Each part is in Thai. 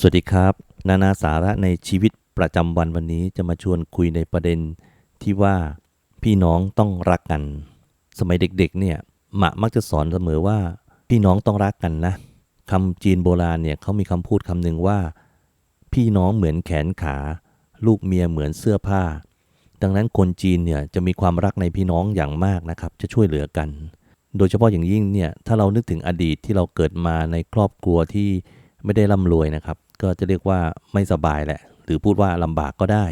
สวัสดีครับ นานาสาระในชีวิตประจำวันวันนี้จะมาชวนคุยในประเด็นที่ว่าพี่น้องต้องรักกัน สมัยเด็กๆเนี่ยหมะมักจะสอนเสมอว่า พี่น้องต้องรักกันนะคำจีนโบราณเนี่ยเขามีคำพูดคำหนึ่งว่า พี่น้องเหมือนแขนขา ลูกเมียเหมือนเสื้อผ้า ดังนั้นคนจีนเนี่ยจะมีความรักในพี่น้องอย่างมากนะครับ จะช่วยเหลือกัน โดยเฉพาะอย่างยิ่งเนี่ยถ้าเรานึกถึงอดีตที่เราเกิดมาในครอบครัวที่ ไม่ได้ร่ำรวยนะครับ ก็จะเรียกว่าไม่สบายแหละ หรือพูดว่าลำบากก็ได้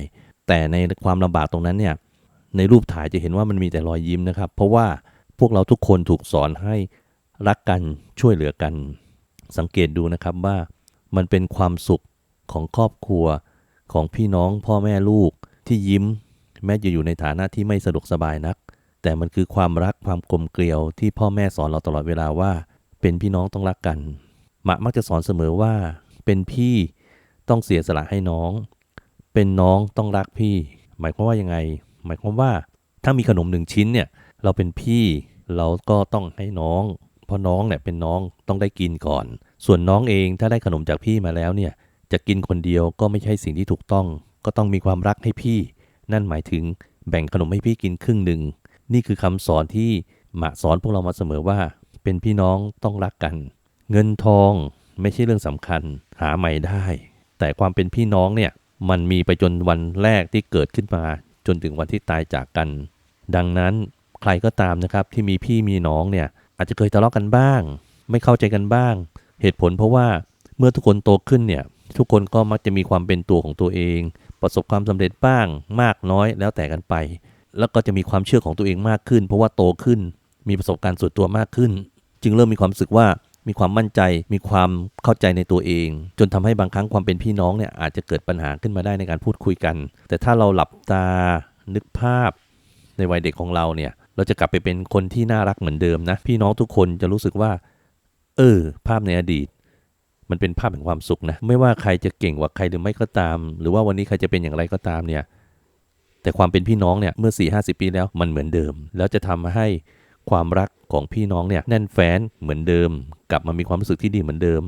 แต่ในความลำบากตรงนั้นเนี่ย ในรูปถ่ายจะเห็นว่ามันมีแต่รอยยิ้มนะครับ เพราะว่าพวกเราทุกคนถูกสอนให้รักกันช่วยเหลือกัน สังเกตดูนะครับว่ามันเป็นความสุขของครอบครัวของพี่น้องพ่อแม่ลูกที่ยิ้ม แม้จะอยู่ในฐานะที่ไม่สะดวกสบายนัก แต่มันคือความรักความกลมเกลียวที่พ่อแม่สอนเราตลอดเวลาว่า เป็นพี่น้องต้องรักกัน มะมักจะสอนเสมอว่า เป็นพี่ต้องเสียสละให้น้อง เป็นน้องต้องรักพี่ หมายความว่ายังไง หมายความว่าถ้ามีขนมหนึ่งชิ้นเนี่ยเราเป็นพี่เราก็ต้องให้น้อง เพราะน้องเนี่ยเป็นน้องต้องได้กินก่อน ส่วนน้องเองถ้าได้ขนมจากพี่มาแล้วเนี่ยจะกินคนเดียวก็ไม่ใช่สิ่งที่ถูกต้อง ก็ต้องมีความรักให้พี่ นั่นหมายถึงแบ่งขนมให้พี่กินครึ่งหนึ่ง นี่คือคำสอนที่หมะสอนพวกเรามาเสมอว่า เป็นพี่น้องต้องรักกัน เงินทองไม่ใช่เรื่องสำคัญหาใหม่ได้ แต่ความเป็นพี่น้องเนี่ยมันมีไปจนวันแรกที่เกิดขึ้นมา จนถึงวันที่ตายจากกัน ดังนั้นใครก็ตามนะครับที่มีพี่มีน้องเนี่ยอาจจะเคยทะเลาะกันบ้าง ไม่เข้าใจกันบ้าง เหตุผลเพราะว่าเมื่อทุกคนโตขึ้นเนี่ยทุกคนก็มักจะมีความเป็นตัวของตัวเอง ประสบความสำเร็จบ้างมากน้อยแล้วแต่กันไป แล้วก็จะมีความเชื่อของตัวเองมากขึ้น เพราะว่าโตขึ้นมีประสบการณ์ส่วนตัวมากขึ้น จึงเริ่มมีความรู้สึกว่า มีความมั่นใจ มีความเข้าใจในตัวเอง จนทำให้บางครั้งความเป็นพี่น้องเนี่ยอาจจะเกิดปัญหาขึ้นมาได้ในการพูดคุยกัน แต่ถ้าเราหลับตานึกภาพ ในวัยเด็กของเราเนี่ย เราจะกลับไปเป็นคนที่น่ารักเหมือนเดิมนะ พี่น้องทุกคนจะรู้สึกว่า เออ ภาพในอดีต มันเป็นภาพแห่งความสุขนะ ไม่ว่าใครจะเก่งกว่าใครหรือไม่ก็ตาม หรือว่าวันนี้ใครจะเป็นอย่างไรก็ตามเนี่ย แต่ความเป็นพี่น้องเนี่ย เมื่อ4ี่ห้าสิปีแล้วมันเหมือนเดิม แล้วจะทำให้ความรัก ของพี่น้องเนี่ยแน่นแฟ้นเหมือนเดิม กลับมามีความรู้สึกที่ดีเหมือนเดิม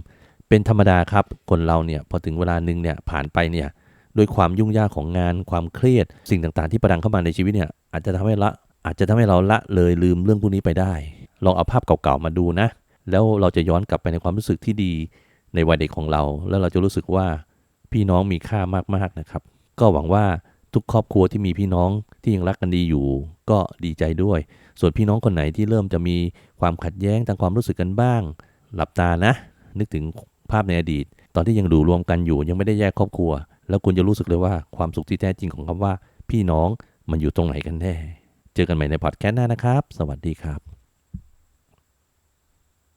เป็นธรรมดาครับ คนเราเนี่ยพอถึงเวลาหนึ่งเนี่ยผ่านไปเนี่ยด้วยความยุ่งยากของงานความเครียด สิ่งต่างๆที่ประดังเข้ามาในชีวิตเนี่ยอาจจะทำให้ละอาจจะทำให้เราละเลยลืมเรื่องพวกนี้ไปได้ ลองเอาภาพเก่าๆมาดูนะ แล้วเราจะย้อนกลับไปในความรู้สึกที่ดีในวัยเด็กของเรา แล้วเราจะรู้สึกว่าพี่น้องมีค่ามากๆนะครับ ก็หวังว่า ทุกครอบครัวที่มีพี่น้องที่ยังรักกันดีอยู่ ก็ดีใจด้วย ส่วนพี่น้องคนไหนที่เริ่มจะมีความขัดแย้งทางความรู้สึกกันบ้าง หลับตานะ นึกถึงภาพในอดีต ตอนที่ยังดูรวมกันอยู่ ยังไม่ได้แยกครอบครัว แล้วคุณจะรู้สึกเลยว่าความสุขที่แท้จริงของคำว่า พี่น้องมันอยู่ตรงไหนกันแน่ เจอกันใหม่ในพอดแคสต์หน้านะครับ สวัสดีครับ